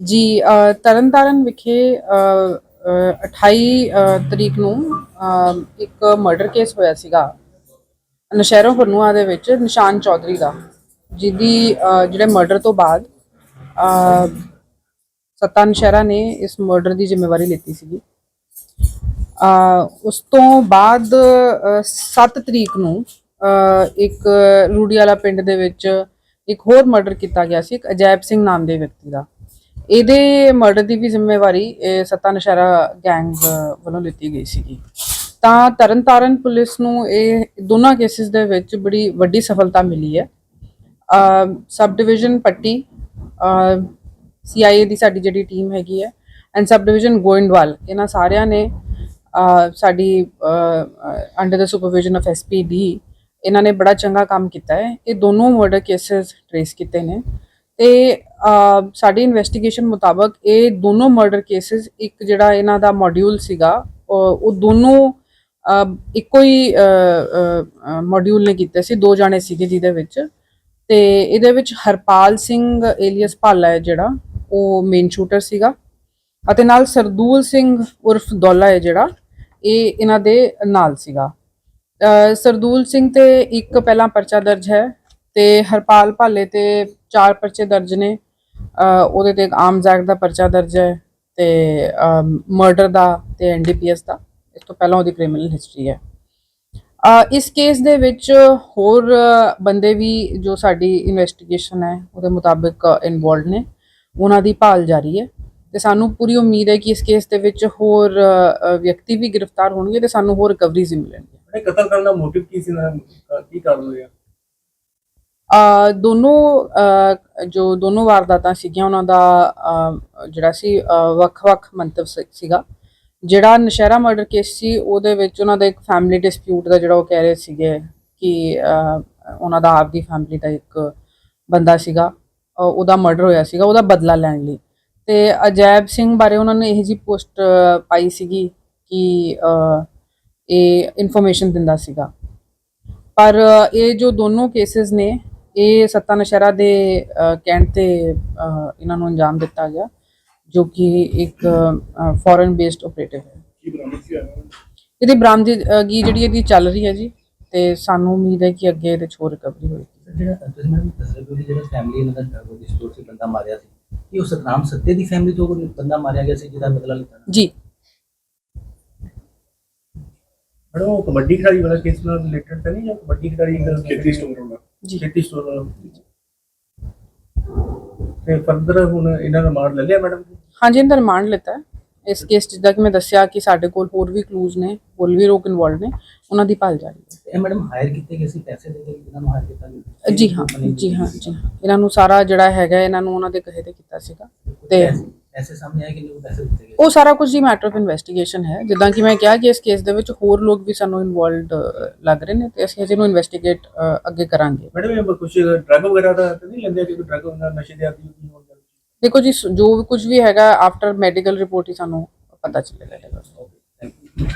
ਜੀ ਅ, ਤਰਨਤਾਰਨ ਵਿਖੇ ਅ, 28 ਤਰੀਕ ਨੂੰ ਇੱਕ ਮਰਡਰ ਕੇਸ ਹੋਇਆ ਸੀਗਾ। ਨਸ਼ਹਿਰੋਂ ਫਰਨੂਆ ਦੇ ਵਿੱਚ ਨਿਸ਼ਾਨ ਚੌਧਰੀ ਦਾ ਜਿਹਦੀ ਜਿਹੜੇ ਮਰਡਰ ਤੋਂ ਬਾਅਦ ਸੱਤਾ ਨਸ਼ਹਿਰਾ ਨੇ ਇਸ ਮਰਡਰ ਦੀ ਜ਼ਿੰਮੇਵਾਰੀ ਲਿੱਤੀ ਸੀਗੀ। ਉਸ ਤੋਂ ਬਾਅਦ 7 ਤਰੀਕ ਨੂੰ ਇੱਕ ਰੂੜੀਵਾਲਾ ਪਿੰਡ ਦੇ ਵਿੱਚ ਇੱਕ ਹੋਰ ਮਰਡਰ ਕੀਤਾ ਗਿਆ ਸੀ ਇੱਕ ਅਜੈਬ ਸਿੰਘ ਨਾਮ ਦੇ ਵਿਅਕਤੀ ਦਾ। ਇਹਦੇ ਮਰਡਰ ਦੀ ਵੀ ਜ਼ਿੰਮੇਵਾਰੀ, ਇਹ ਸੱਤਾ ਨਸ਼ਹਿਰਾ ਗੈਂਗ ਵੱਲੋਂ ਲਿੱਤੀ ਗਈ ਸੀਗੀ। ਤਾਂ ਤਰਨਤਾਰਨ ਪੁਲਿਸ ਨੂੰ ਇਹ ਦੋਨਾਂ ਕੇਸਿਸ ਦੇ ਵਿੱਚ ਬੜੀ ਵੱਡੀ ਸਫਲਤਾ ਮਿਲੀ ਹੈ। ਸਬ ਡਿਵੀਜ਼ਨ ਪੱਟੀ ਸੀਆਈਏ ਦੀ ਸਾਡੀ ਜਿਹੜੀ ਟੀਮ ਹੈਗੀ ਹੈ ਐਂਡ ਸਬ ਡਿਵੀਜ਼ਨ ਗੋਇੰਦਵਾਲ, ਇਹਨਾਂ ਸਾਰਿਆਂ ਨੇ ਸਾਡੀ ਅੰਡਰ ਦਾ ਸੁਪਰਵਿਜ਼ਨ ਆਫ ਐਸਪੀਡੀ ਇਹਨਾਂ ਨੇ ਬੜਾ ਚੰਗਾ ਕੰਮ ਕੀਤਾ ਹੈ। ਇਹ ਦੋਨੋਂ ਮਰਡਰ ਕੇਸਸ ਟ੍ਰੇਸ ਕੀਤੇ ਨੇ। ਤੇ ਸਾਡੀ ਇਨਵੈਸਟੀਗੇਸ਼ਨ ਮੁਤਾਬਕ ਇਹ ਦੋਨੋਂ ਮਰਡਰ ਕੇਸਸ ਇੱਕ ਜਿਹੜਾ ਇਹਨਾਂ ਦਾ ਮੋਡਿਊਲ ਸੀਗਾ, ਉਹ ਦੋਨੋਂ ਇੱਕੋ ਹੀ ਮੋਡਿਊਲ ਨੇ ਕੀਤੇ ਸੀ, ਦੋ ਜਾਣੇ ਸੀਗੇ ਜਿਹਦੇ ਵਿੱਚ। ਤੇ ਇਹਦੇ ਵਿੱਚ ਹਰਪਾਲ ਸਿੰਘ ਏਲੀਅਸ ਭਾਲਾ ਹੈ ਜਿਹੜਾ, ਉਹ ਮੇਨ ਸ਼ੂਟਰ ਸੀਗਾ। ਅਤੇ ਨਾਲ ਸਰਦੂਲ ਸਿੰਘ ਉਰਫ ਦੌਲਾ ਹੈ ਜਿਹੜਾ, ਇਹ ਇਹਨਾਂ ਦੇ ਨਾਲ ਸੀਗਾ। ਸਰਦੂਲ ਸਿੰਘ ਤੇ ਇੱਕ ਪਹਿਲਾਂ ਪਰਚਾ ਦਰਜ ਹੈ ਤੇ ਹਰਪਾਲ ਭਾਲੇ ਤੇ ਚਾਰ ਪਰਚੇ ਦਰਜ ਨੇ। ਉਹਦੇ ਤੇ ਇੱਕ ਆਰਮਸ ਐਕਟ ਦਾ ਪਰਚਾ ਦਰਜ ਹੈ ਤੇ ਮਰਡਰ ਦਾ ਤੇ ਐਨਡੀਪੀਐਸ ਦਾ। ਇਸ ਤੋਂ ਪਹਿਲਾਂ ਉਹਦੀ ਕ੍ਰਿਮੀਨਲ ਹਿਸਟਰੀ ਹੈ। ਇਸ ਕੇਸ ਦੇ ਵਿੱਚ ਹੋਰ ਬੰਦੇ ਵੀ ਜੋ ਸਾਡੀ ਇਨਵੈਸਟੀਗੇਸ਼ਨ ਹੈ, ਉਹਦੇ ਮੁਤਾਬਿਕ ਇਨਵੋਲਡ ਨੇ। ਉਹਨਾਂ ਦੀ ਭਾਲ ਜਾਰੀ ਹੈ ਤੇ ਸਾਨੂੰ ਪੂਰੀ ਉਮੀਦ ਹੈ ਕਿ ਇਸ ਕੇਸ ਦੇ ਵਿੱਚ ਹੋਰ ਵਿਅਕਤੀ ਵੀ ਗ੍ਰਿਫਤਾਰ ਹੋਣਗੇ ਤੇ ਸਾਨੂੰ ਹੋਰ ਰਿਕਵਰੀਜ਼ ਵੀ ਮਿਲਣਗੀਆਂ। ਕਤਲ ਕਰਨ ਦਾ ਮੋਟਿਵ ਕੀ ਸੀ ਨਾ ਕੀ ਕਾਰਨ ਹੋਇਆ? ਦੋਨੋਂ ਜੋ ਦੋਨੋਂ ਵਾਰਦਾਤਾਂ ਸੀਗੀਆਂ, ਉਹਨਾਂ ਦਾ ਜਿਹੜਾ ਸੀ ਵੱਖ-ਵੱਖ ਮੰਤਵ ਸੀ- ਸੀਗਾ। ਜਿਹੜਾ ਨਸ਼ਹਿਰਾ ਮਰਡਰ ਕੇਸ ਸੀ, ਉਹਦੇ ਵਿੱਚ ਉਹਨਾਂ ਦਾ ਇੱਕ ਫੈਮਿਲੀ ਡਿਸਪਿਊਟ ਦਾ ਜਿਹੜਾ ਉਹ ਕਹਿ ਰਹੇ ਸੀਗੇ ਕਿ ਉਹਨਾਂ ਦਾ ਆਪਦੀ ਫੈਮਿਲੀ ਦਾ ਇੱਕ ਬੰਦਾ ਸੀਗਾ ਉਹਦਾ ਮਰਡਰ ਹੋਇਆ ਸੀਗਾ, ਉਹਦਾ ਬਦਲਾ ਲੈਣ ਲਈ। ਤੇ ਅਜੈਬ ਸਿੰਘ ਬਾਰੇ ਉਹਨਾਂ ਨੇ ਇਹ ਜੀ ਪੋਸਟ ਪਾਈ ਸੀਗੀ ਕਿ ਇਹ ਇਨਫੋਰਮੇਸ਼ਨ ਦਿੰਦਾ ਸੀਗਾ। ਪਰ ਇਹ ਜੋ ਦੋਨੋਂ ਕੇਸਿਸ ਨੇ ਇਹ ਸੱਤਾ ਨਸ਼ਹਿਰਾ ਦੇ ਕਹਿਣ ਤੇ ਇਹਨਾਂ ਨੂੰ ਅੰਜਾਮ ਦਿੱਤਾ ਗਿਆ ਜੋ ਕਿ ਇੱਕ ਫੋਰਨ ਬੇਸਡ ਆਪਰੇਟਿਵ ਹੈ। ਕੀ ਬਰਾਮਦ ਸੀ ਇਹਦੀ ਬਰਾਮਦਗੀ ਜਿਹੜੀ ਇਹਦੀ ਚੱਲ ਰਹੀ ਹੈ ਜੀ ਤੇ ਸਾਨੂੰ ਉਮੀਦ ਹੈ ਕਿ ਅੱਗੇ ਇਹਦੇ ਹੋਰ ਰਿਕਵਰੀ ਹੋਏਗੀ। ਜਿਹੜਾ ਤੁਸੀਂ ਮੈਨੂੰ ਦੱਸਿਆ ਕਿ ਜਿਹੜਾ ਫੈਮਿਲੀ ਇਹਨਾਂ ਦਾ ਉਹ ਡਿਸਟੋਰ ਸੀ ਬੰਦਾ ਮਾਰਿਆ ਸੀ ਕੀ ਉਹ ਸਤਨਾਮ ਸੱਤੇ ਦੀ ਫੈਮਿਲੀ ਤੋਂ ਕੋਈ ਬੰਦਾ ਮਾਰਿਆ ਗਿਆ ਸੀ ਜਿਹਦਾ ਬਦਲਾ ਲਿੱਤਾ ਜੀ। ਮੈਡਮ ਉਹ ਕਬੱਡੀ ਖਿਡਾਰੀ ਵਾਲਾ ਕੇਸ ਨਾਲ ਰਿਲੇਟਡ ਤਾਂ ਨਹੀਂ ਜਾਂ ਕਬੱਡੀ ਖਿਡਾਰੀ ਖੇਤੀ ਸਟੋਰ ਵਾਲਾ? ਜੀ। ਖੇਤੀ ਸਟੋਰ ਵਾਲਾ ਤੇ ਫਰਦਰ ਹੁਣ ਇਹਨਾਂ ਦਾ ਮਾਰ ਲੈ ਲਿਆ ਮੈਡਮ ਹਾਂਜੀ ਇਹਦਾ ਰਿਮਾਂਡ ਲਿੱਤਾ ਹੈ। ਇਸ ਕੇਸ ਜਿੱਦਾਂ ਕਿ ਮੈਂ ਦੱਸਿਆ ਕਿ ਸਾਡੇ ਕੋਲ ਹੋਰ ਵੀ ਕਲੂਜ਼ ਨੇ ਹੋਰ ਵੀ ਲੋਕ ਇਨਵੋਲਡ ਨੇ ਉਹਨਾਂ ਦੀ ਭਾਲ ਜਾਰੀ ਹੈ। ਇਹ ਮੈਡਮ ਹਾਇਰ ਕੀਤੇ ਗਏ ਸੀ? ਪੈਸੇ ਦੇ ਕੇ ਜਿਹਨਾਂ ਨੂੰ ਹਾਇਰ ਕੀਤਾ ਗਿਆ ਜੀ ਹਾਂ ਜੀ ਹਾਂ ਜੀ ਹਾਂ। ਇਹਨਾਂ ਨੂੰ ਸਾਰਾ ਜਿਹੜਾ ਹੈਗਾ ਇਹਨਾਂ ਨੂੰ ਉਹਨਾਂ ਦੇ ਕਹੇ ਤੇ ਕੀਤਾ ਸੀਗਾ। ਤੇ ਐਸੇ ਸਾਹਮਣੇ ਆਏ ਕਿ ਨਹੀਂ ਪੈਸੇ ਦਿੱਤੇ ਗਏ? ਉਹ ਸਾਰਾ ਕੁਝ ਜੀ ਮੈਟਰ ਆਫ ਇਨਵੈਸਟੀਗੇਸ਼ਨ ਹੈ। ਜਿੱਦਾਂ ਕਿ ਮੈਂ ਕਿਹਾ ਕਿ ਇਸ ਕੇਸ ਦੇ ਵਿੱਚ ਹੋਰ ਲੋਕ ਵੀ ਸਾਨੂੰ ਇਨਵੋਲਡ ਲੱਗ ਰਹੇ ਨੇ ਤੇ ਅਸੀਂ ਇਹਨੂੰ ਇਨਵੈਸਟੀਗੇਟ ਅੱਗੇ ਕਰਾਂਗੇ। ਮੈਡਮ ਇਹ ਕੁਝ ਡਰਗ ਵਗੈਰਾ ਦਾ ਤਾਂ ਨਹੀਂ ਲੈਂਦੇ ਕਿ ਡਰਗ ਵਗੈਰਾ ਨਸ਼ੇ ਦੇ ਆਦੀ ਕੀ ਹੋਣ ਦੇਖੋ ਜੀ ਜੋ ਵੀ ਕੁਝ ਵੀ ਹੈਗਾ ਆਫਟਰ ਮੈਡੀਕਲ ਰਿਪੋਰਟ ਹੀ ਸਾਨੂੰ ਪਤਾ ਚੱਲੇਗਾ। Thank you